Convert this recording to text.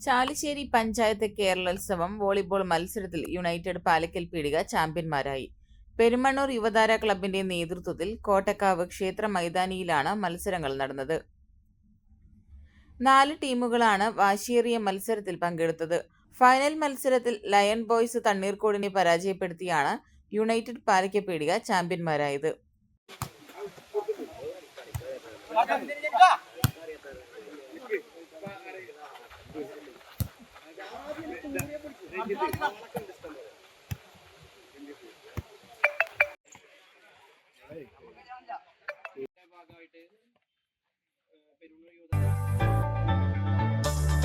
Chalissery panchayat Keralolsavam volleyball മത്സരത്തിൽ United Palakkal Peedika ചാമ്പ്യന്മാരായി പെരുമണ്ണൂർ യുവതാര ക്ലബിന്റെ നേതൃത്വത്തിൽ കോട്ടക്കാവ് ക്ഷേത്ര മൈതാനിയിലാണ് മത്സരങ്ങൾ നടന്നത് നാല് ടീമുകളാണ് വാശിയേറിയ മത്സരത്തിൽ പങ്കെടുത്തത് ഫൈനൽ മത്സരത്തിൽ ലയൺ ബോയ്സ് തണ്ണീർക്കോടിനെ പരാജയപ്പെടുത്തിയാണ് യുണൈറ്റഡ് പാലക്കൽ പീടിക ചാമ്പ്യന്മാരായത് ഭാഗമായിട്ട് പെരുന്നൂർ യൂത